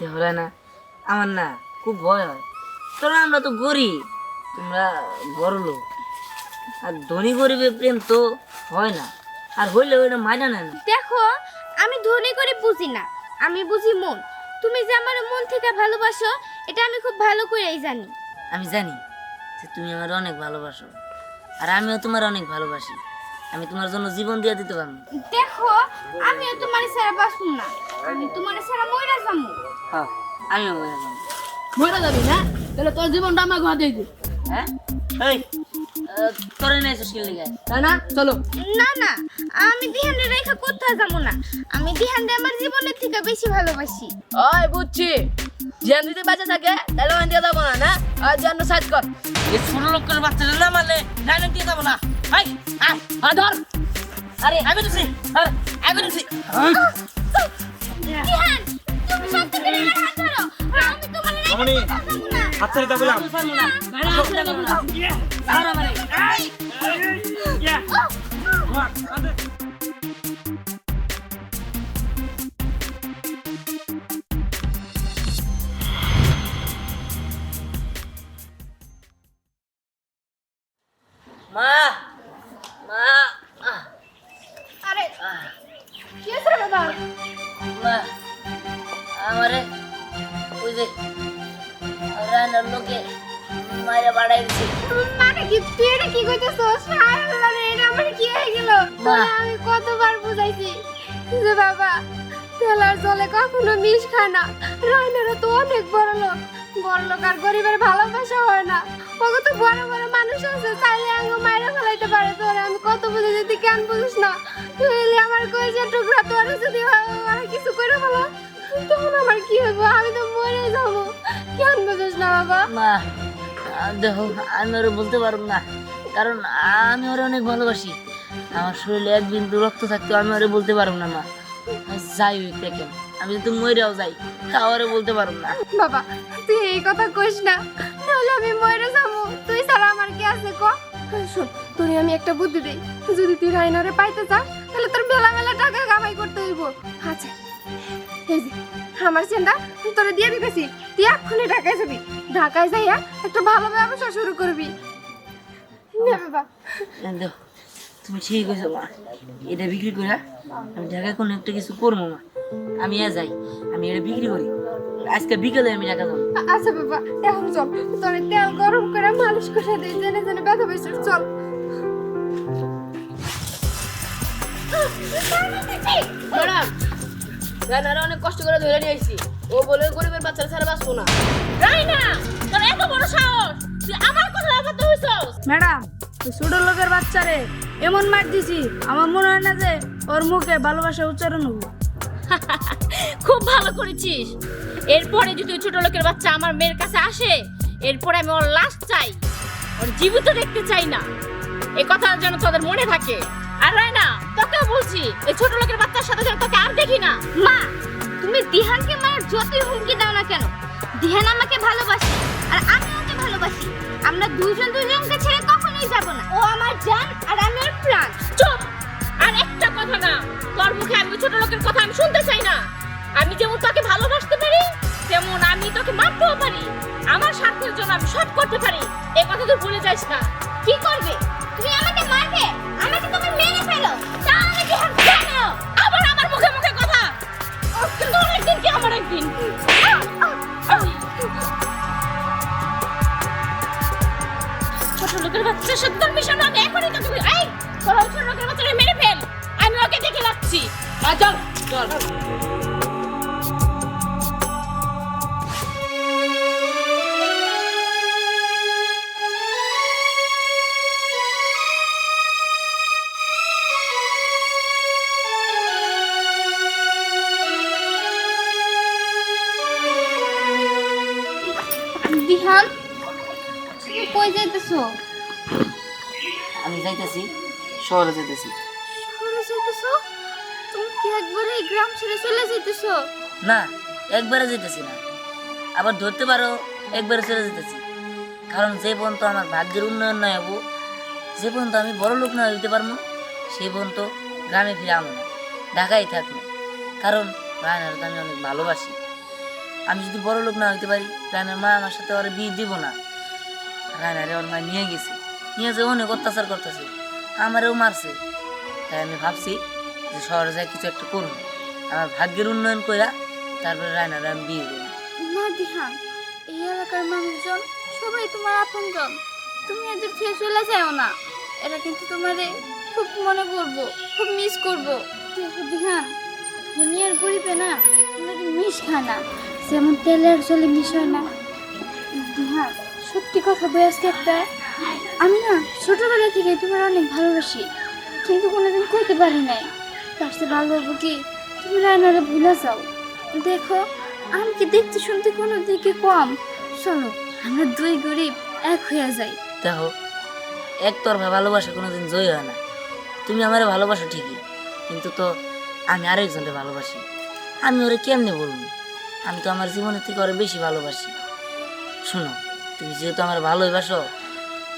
দেখলে না আমার না খুব ভয় হয়। কারণ আমরা তো গরিব তোমরা বড় লোক। আর ধনী গরিবের প্রেম তো হয় না। আর হইলে ওইটা মাইনা নেয় না। দেখো আমি ধনী করে বুঝি না আমি বুঝি মন। তুমি যে আমার মন থেকে ভালোবাসো এটা আমি খুব ভালো করেই জানি। আমি জানি যে তুমি আমার অনেক ভালোবাসো আর আমিও তোমার অনেক ভালোবাসি। আমি তোমার জন্য জীবন দিয়ে দিতে পারব। দেখো আমিও তোমার ছাড়া বাসুম না। আমি তোমার ছাড়া মইরা যাব হ্যাঁ। আমিও মরে যাব। মরে যাবি না? তাহলে তোর জীবনটা আমার ঘর দিয়ে দিই হ্যাঁ? এই। তোরে নিয়ে এসেছিস লিগে? তাই না? চলো। না না আমি দিহানে রেখা কোথাও যাব না। আমি দিহানরে আমার জীবনের থেকে বেশি ভালোবাসি। ওই বুঝছি। জ্ঞান দিতে বেঁচে থাকে তাহলে ওখান দিয়ে যাব না না? আর জন্য সাইজ কর। এই ছোট লোকের বাচ্চাটা না মারলে ডাইনিং দিয়ে যাব না। ভাই আয় ধর। আরে আমি তো আরে আমি তো দিহান আমি হাত ছেড়ে বললাম মা মা আরে কি রে বাবা মা আমারে ওই যে রান্নার লোকে মায়েরা বাড়াই দিছে মানে কি তুই এটা কি কইতেছস? আল্লাহ রে এটা আমার কি হয়ে গেল। আমি কতবার বুঝাইছি যে বাবা তেলার জলে কখনো মিশ খায় না। রাইনারা তো অনেক বড় লোক। বড় লোক আর গরিবের ভালোবাসা হয় না। ওকে তো বড় বড় মানুষ আছে চাইলে আঙ্গ মায়েরা ফেলাইতে পারে। তোরে আমি কত বুঝে যদি কেন বুঝিস না। তুই আমার কইছে টুকরা তোরে যদি কিছু করে ফেলো। তখন আমার কি হবে আমি তো মরে যাব। কেন বুঝিস না বাবা? মা দেখো আমি ওরে বলতে পারব না। কারণ আমি ওরে অনেক ভালোবাসি। আমার শরীরে এক বিন্দু রক্ত থাকতে আমি ওরে বলতে পারব না মা। যাই হোক দেখেন আমি যদি মরেও যাই তাও ওরে বলতে পারব না। বাবা তুই এই কথা কইস না। নাহলে আমি মরে যাব। তুই ছাড়া আমার কি আছে ক? শোন তোরে আমি একটা বুদ্ধি দেই। যদি তুই রাইনারে পাইতে চাস তাহলে তোর মেলা মেলা টাকা কামাই করতে হইব। আচ্ছা এই যে আমার চিন্তা তোরে দিয়ে দিতেছি। তুই এক্ষুনি ঢাকায় যাবি। ঢাকায় যাইয়া একটা ভালো ব্যবসা শুরু করবি। নে বাবা। দেখো তুমি ঠিক কইছো মা। এটা বিক্রি করে আমি ঢাকায় কোনো একটা কিছু করব মা। আমি আর যাই আমি এটা বিক্রি করি। আজকে বিকেলে আমি ঢাকা যাব। আ- আচ্ছা বাবা এখন চল। তোরে তেল গরম করে মালিশ করে দিই জেনে জেনে ব্যথা পেয়েছিস চল। ম্যাডাম রান্নারা অনেক কষ্ট করে ধরে নিয়ে এসেছি ও বলে গরিবের বাচ্চারা ছাড়া বাঁচবো না। রাইনা তোর এত বড় সাহস তুই আমার কথা আঘাত হইছস? ম্যাডাম ওই ছোট লোকের বাচ্চারে এমন মার দিছি আমার মনে হয় না যে ওর মুখে ভালোবাসা উচ্চারণ হব। খুব ভালো করেছিস। এরপরে যদি ওই ছোট লোকের বাচ্চা আমার মেয়ের কাছে আসে এরপরে আমি ওর লাশ চাই। ওর জীবিত দেখতে চাই না। এই কথা যেন তোদের মনে থাকে। আর রাইনা তোকেও বলছি এই ছোট লোকের বাচ্চার সাথে যেন তোকে আর দেখি না। মা তুমি দিহানকে মায়ের যতই হুমকি দাও না কেন দিহান আমাকে ভালোবাসে আর আমি ওকে ভালোবাসি। আমরা দুজন দুজনকে ছেড়ে কখনোই যাব না। ও আমার জান আর আমি ওর প্রাণ। চুপ! আর একটা কথা না তোর মুখে আমি ছোট লোকের কথা আমি শুনতে চাই না। আমি যেমন তোকে ভালোবাসতে পারি তেমন আমি তোকে মারতেও পারি। আমার স্বার্থের জন্য আমি সব করতে পারি এই কথা তুই ভুলে যাস না। কি করবে? তুমি আমাকে মারবে? আমাকে তুমি মেরে ফেলো। আবার আমার মুখে মুখে কথা। তোর একদিন কি আমার একদিন? ছোট লোকের বাচ্চার সাথে তোর মিশন আমি এখনই তোকে বলি- এই, তোর ছোট লোকের বাচ্চাটা মেরে ফেল। আমি ওকে দেখে রাখছি। চল চল। যাইতেছো? আমি যাইতেছি শহরে যাইতেছি। শহরে যাইতেছো? তুমি কি একবারে এই গ্রাম ছেড়ে চলে যাইতেছো? না একবারে যেতেছি না। আবার ধরতে পারো একবারে চলে যেতেছি কারণ যে পর্যন্ত আমার ভাগ্যের উন্নয়ন না হব যে পর্যন্ত আমি বড় লোক না হইতে পারব সেই পর্যন্ত গ্রামে ফিরে আমো না। ঢাকায় থাকব। কারণ রায়নার আমি অনেক ভালোবাসি। আমি যদি বড় লোক না হইতে পারি রায়নার মা আমার সাথে আর বিয়ে দিব না। রায়নারে ওর মা নিয়ে গেছে। নিয়ে যে অনেক অত্যাচার করতেছে। আমারেও মারছে। তাই আমি ভাবছি যে শহরে যাই কিছু একটা করুন। আমার ভাগ্যের উন্নয়ন কইরা তারপরে রায়নারে আমি বিয়ে করব না দিহান এই এলাকার মানুষজন সবাই তোমার আপনজন। তুমি এদের ছেড়ে চলে যাও না। এরা কিন্তু তোমারে খুব মনে করব, খুব মিস করব। দিহান ধনী আর গরিবে না কোনোদিন মিশ খায় না। যেমন তেলের চলে মিশ হয় না। দিহান সত্যি কথা আজকে একটা, আমি না ছোটবেলা থেকে তোমার অনেক ভালোবাসি, কিন্তু কোনোদিন কইতে পারি নাই। তার চেয়ে ভালো হব কি? তুমি রায়নারে ভুলে যাও। দেখো, আমি কি দেখতে শুনতে কোনো দিকে কম? চলো, আমরা দুই গরিব এক হয়ে যাই। দেখো এক একতরফা ভালোবাসা কোনোদিন জয় হয় না। তুমি আমারে ভালোবাসো ঠিকই, কিন্তু তো আমি আরেকজনকে ভালোবাসি। আমি ওরে কেমনে বলব? আমি তো আমার জীবনের থেকে ওরে বেশি ভালোবাসি। শোনো তুমি যেহেতু আমার ভালোবাসো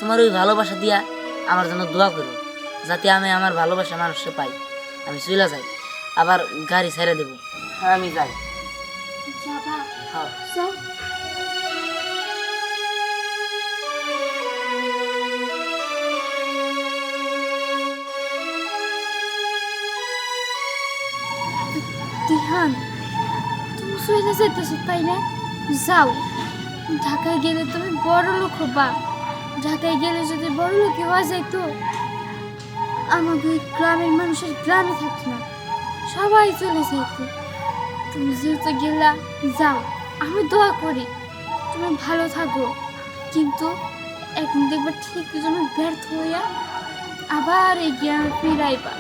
তোমার ওই ভালোবাসা দিয়া আমার জন্য দোয়া করো যাতে আমি আমার ভালোবাসা মানুষকে পাই। আমি চলে যাই আবার গাড়ি ছেড়ে দেবো। হ্যাঁ আমি যাই। যাবা? হ্যাঁ। দিহান তুমি চলে যেতেছো তাই না যাও। ঢাকায় গেলে তুমি বড় লোক হবা। ঢাকায় গেলে যদি বড় লোক হওয়া যাইতো আমাকে ওই গ্রামের মানুষের গ্রামে থাকতো না। সবাই চলে যাইতো তুমি যেহেতু গেলা, যাও। আমি দোয়া করি, তুমি ভালো থাকো। কিন্তু একদিন দেখবে ঠিক যেন ব্যর্থ হইয়া আবার এই ফিরাইবা।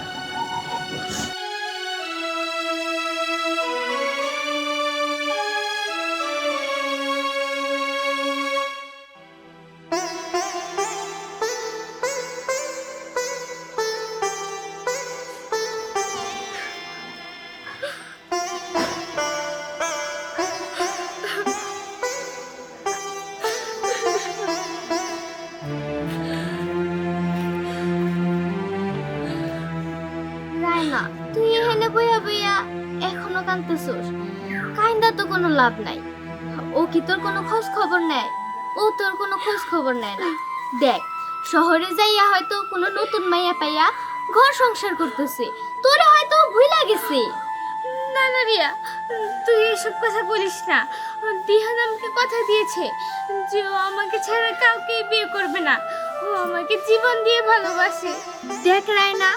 কান্দতেছস কাইন্দা তো কোনো লাভ নাই। ও কি তোর কোনো খোঁজ খবর নেয়? ও তোর কোনো খোঁজ খবর নেয় না। দেখ শহরে যাইয়া হয়তো কোনো নতুন মাইয়া পাইয়া ঘর সংসার করতেছে। তোরে হয়তো ভুলা গেছে। না না রিয়া তুই এসব কথা বলিস না। দিহান আমাকে কথা দিয়েছে যে ও আমাকে ছাড়া কাউকে বিয়ে করবে না। ও আমাকে জীবন দিয়ে ভালোবাসে। দেখ রায়না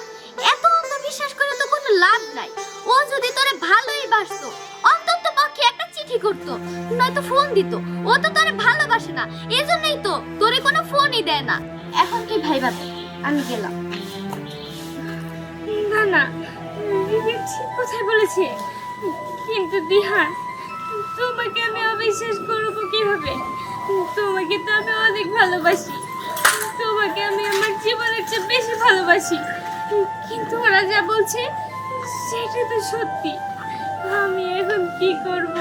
এত অন্ধবিশ্বাস করে তো কোনো লাভ নাই। ও যদি তোরে ভালোই বাসতো অন্তত পক্ষে একটা চিঠি করতো, নয়তো ফোন দিত। ও তো তোরে ভালোবাসে না, এজন্যই তো তোরে কোনো ফোনই দেয় না। এখন কি ভাইবা? আমি গেলাম। না না, দিদি ঠিক কথাই বলেছে। কিন্তু দিহান, তোমাকে আমি অবিশ্বাস করব কীভাবে? তোমাকে তো আমি অনেক ভালোবাসি। তোমাকে আমি আমার জীবনের চেয়ে বেশি ভালোবাসি। কিন্তু ওরা যা বলছে সেটা তো সত্যি। আমি এখন কি করব?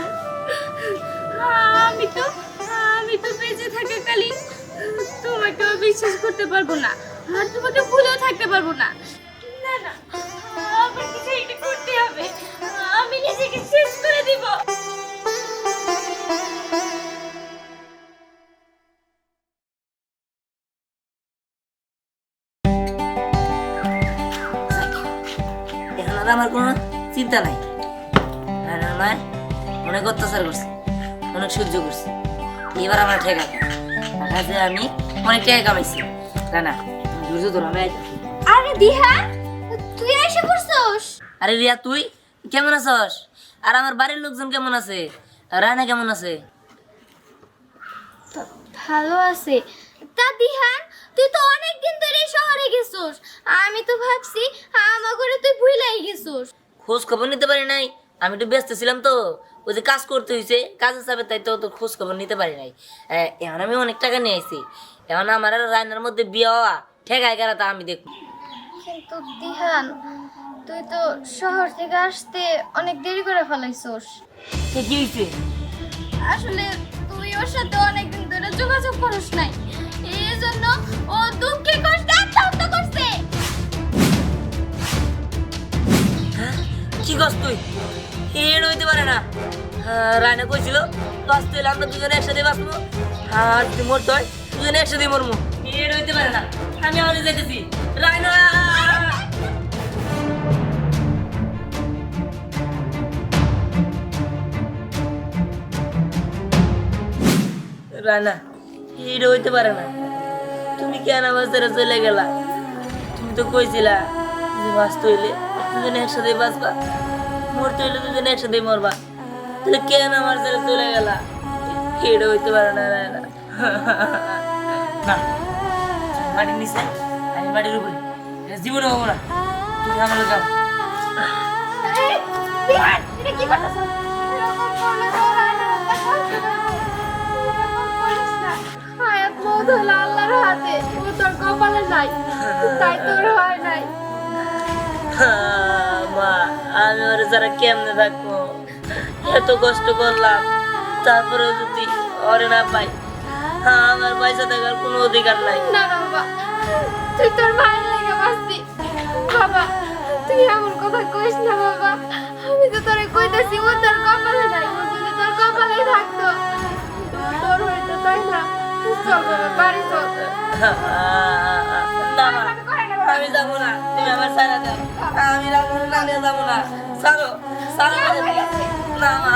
আমি তো আমি তো বেঁচে থাকাকালীন তোমাকে বিশ্বাস করতে পারব না, আর তোমাকে ভুলেও থাকতে পারব না। আমার করতে হবে। আমি করে দিব। আমার কোনো চিন্তা নাই। অত্যাচার করছে অনেক সহ্য করছে। এবার আমার ঠেকা যে আমি অনেক টাকা কামাইছি। রানা ধৈর্য ধর আমি আরে দিহা তুই এসে আরে রিয়া তুই কেমন আছস? আর আমার বাড়ির লোকজন কেমন আছে? রায়না কেমন আছে? ভালো আছে। তা দিহান তুই তো অনেক দিন ধরে শহরে গেছস। আমি তো ভাবছি আমার ঘরে তুই ভুলাই গেছস। খোঁজ খবর নিতে পারি নাই? আমি একটু ব্যস্ত ছিলাম তো ওই যে কাজ করতে হয়েছে কাজের চাপে তাই তো খোঁজ খবর নিতে পারি নাই। এখন আমি অনেক টাকা নিয়ে আইছি। এখন আমার আর রায়নার মধ্যে বিয়ে হওয়া ঠেকায় গেলে তা আমি দেখব। কিন্তু দিহান তুই তো শহর থেকে আসতে অনেক দেরি করে ফেলাইছস। সে কি হয়েছে আসলে তুই ওর সাথে অনেকদিন ধরে যোগাযোগ করিস নাই। এই জন্য ও দুঃখে কষ্টে আত্মহত্যা করছে। হ্যাঁ? কি কস তুই? রায়না কইছিল বাঁচতে হলে আমরা দুজনে একসাথে বাঁচবো, আর যদি মরতে হয়, দুজনে একসাথে মরবো। এটা হইতে পারে না, আমি আমার যেতেছি রায়না! রায়না এটা হইতে পারে না। তুমি কেন আমার চলে গেলা? তুমি তো কইছিলা যে বাঁচতে হইলে দুজনে একসাথে বাঁচবা, মরতে হইলে দুজনে একসাথে মরবা। তাহলে কেন আমার ছেড়ে চলে গেলা? এটা হইতে পারে না রায়না না। মাটির নিচে আমি মাটির উপরে। এটা জীবনে হব না। তুমি আমার যাও কি হলো আল্লাহর হাতে। ও তোর কপালে নাই। তাই তোর হয় নাই। মা আমি ওর যারা কেমনে থাকব? এত কষ্ট করলাম তারপরে যদি অরে না পাই হ্যাঁ আমার পয়সা থাকার কোনো অধিকার নাই। না না বাবা তুই তোর মায়ের লেগে বাঁচবি। বাবা তুই এমন কথা কইস না বাবা। আমি তো তোরে কইতাছি ও তোর কপালে নাই ও যদি তোর কপালে থাকতো তোর হইতো তাই না? চল বাবা বাড়ি চল। না আমি যাব না তুমি আমার সারা দাও। আমি যাব না যাব না। সারো সারো বাবা